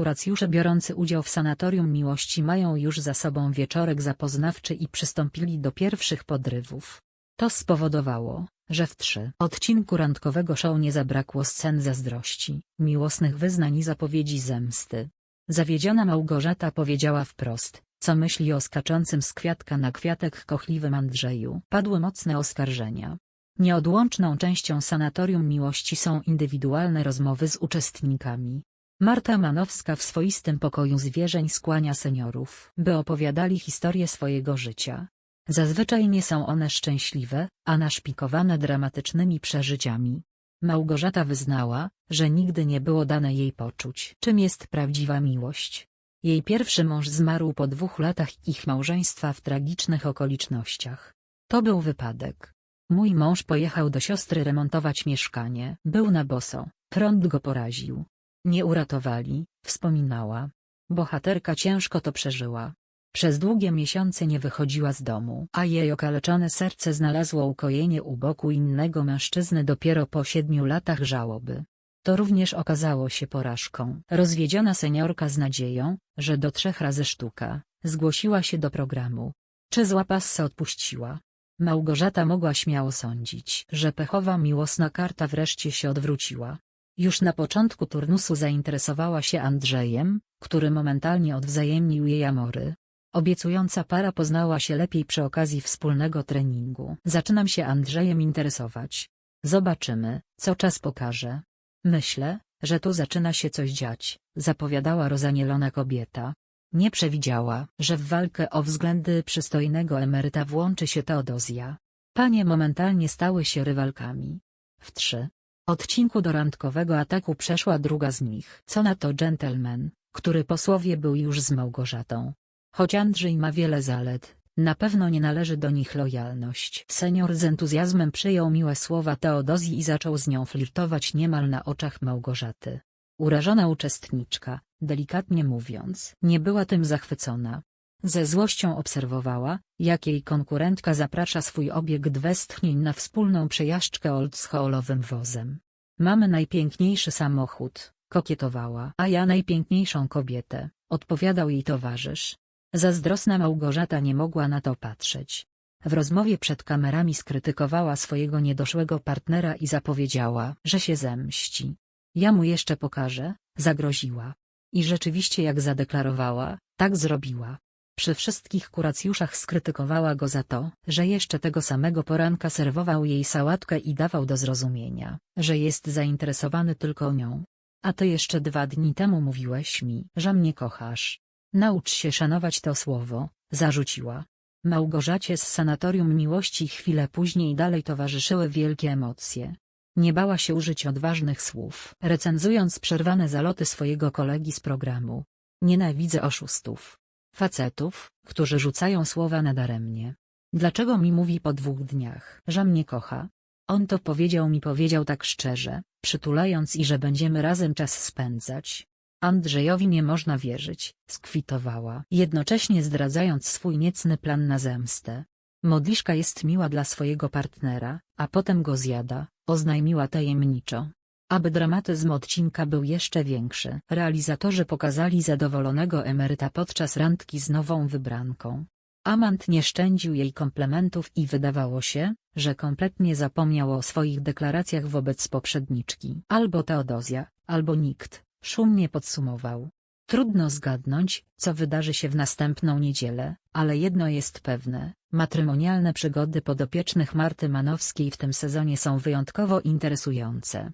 kuracjusze biorący udział w Sanatorium Miłości mają już za sobą wieczorek zapoznawczy i przystąpili do pierwszych podrywów. To spowodowało, że w trzy odcinku randkowego show nie zabrakło scen zazdrości, miłosnych wyznań i zapowiedzi zemsty. Zawiedziona Małgorzata powiedziała wprost, co myśli o skaczącym z kwiatka na kwiatek kochliwym Andrzeju. Padły mocne oskarżenia. Nieodłączną częścią Sanatorium Miłości są indywidualne rozmowy z uczestnikami. Marta Manowska w swoistym pokoju zwierzeń skłania seniorów, by opowiadali historię swojego życia. Zazwyczaj nie są one szczęśliwe, a naszpikowane dramatycznymi przeżyciami. Małgorzata wyznała, że nigdy nie było dane jej poczuć, czym jest prawdziwa miłość. Jej pierwszy mąż zmarł po dwóch latach ich małżeństwa w tragicznych okolicznościach. To był wypadek. Mój mąż pojechał do siostry remontować mieszkanie. Był na boso, prąd go poraził. Nie uratowali, wspominała. Bohaterka ciężko to przeżyła. Przez długie miesiące nie wychodziła z domu, a jej okaleczone serce znalazło ukojenie u boku innego mężczyzny dopiero po siedmiu latach żałoby. To również okazało się porażką. Rozwiedziona seniorka z nadzieją, że do trzech razy sztuka, zgłosiła się do programu. Czy zła passa odpuściła? Małgorzata mogła śmiało sądzić, że pechowa miłosna karta wreszcie się odwróciła. Już na początku turnusu zainteresowała się Andrzejem, który momentalnie odwzajemnił jej amory. Obiecująca para poznała się lepiej przy okazji wspólnego treningu. Zaczynam się Andrzejem interesować. Zobaczymy, co czas pokaże. Myślę, że tu zaczyna się coś dziać, zapowiadała rozanielona kobieta. Nie przewidziała, że w walkę o względy przystojnego emeryta włączy się Teodozja. Panie momentalnie stały się rywalkami. W trzy odcinku do randkowego ataku przeszła druga z nich. Co na to gentleman, który posłowie był już z Małgorzatą. Choć Andrzej ma wiele zalet, na pewno nie należy do nich lojalność. Senior z entuzjazmem przyjął miłe słowa Teodozji i zaczął z nią flirtować niemal na oczach Małgorzaty. Urażona uczestniczka, delikatnie mówiąc, nie była tym zachwycona. Ze złością obserwowała, jak jej konkurentka zaprasza swój obiekt westchnień na wspólną przejażdżkę oldschoolowym wozem. Mamy najpiękniejszy samochód, kokietowała. A ja najpiękniejszą kobietę, odpowiadał jej towarzysz. Zazdrosna Małgorzata nie mogła na to patrzeć. W rozmowie przed kamerami skrytykowała swojego niedoszłego partnera i zapowiedziała, że się zemści. Ja mu jeszcze pokażę, zagroziła. I rzeczywiście jak zadeklarowała, tak zrobiła. Przy wszystkich kuracjuszach skrytykowała go za to, że jeszcze tego samego poranka serwował jej sałatkę i dawał do zrozumienia, że jest zainteresowany tylko nią. A ty jeszcze dwa dni temu mówiłeś mi, że mnie kochasz. Naucz się szanować to słowo, zarzuciła. Małgorzacie z sanatorium miłości chwilę później dalej towarzyszyły wielkie emocje. Nie bała się użyć odważnych słów, recenzując przerwane zaloty swojego kolegi z programu. Nienawidzę oszustów. Facetów, którzy rzucają słowa nadaremnie. Dlaczego mi mówi po dwóch dniach, że mnie kocha? On to powiedział mi powiedział tak szczerze, przytulając i że będziemy razem czas spędzać. Andrzejowi nie można wierzyć, skwitowała, jednocześnie zdradzając swój niecny plan na zemstę. Modliszka jest miła dla swojego partnera, a potem go zjada, oznajmiła tajemniczo. Aby dramatyzm odcinka był jeszcze większy, realizatorzy pokazali zadowolonego emeryta podczas randki z nową wybranką. Amant nie szczędził jej komplementów i wydawało się, że kompletnie zapomniał o swoich deklaracjach wobec poprzedniczki. Albo Teodozja, albo nikt, szumnie podsumował. Trudno zgadnąć, co wydarzy się w następną niedzielę, ale jedno jest pewne, matrymonialne przygody podopiecznych Marty Manowskiej w tym sezonie są wyjątkowo interesujące.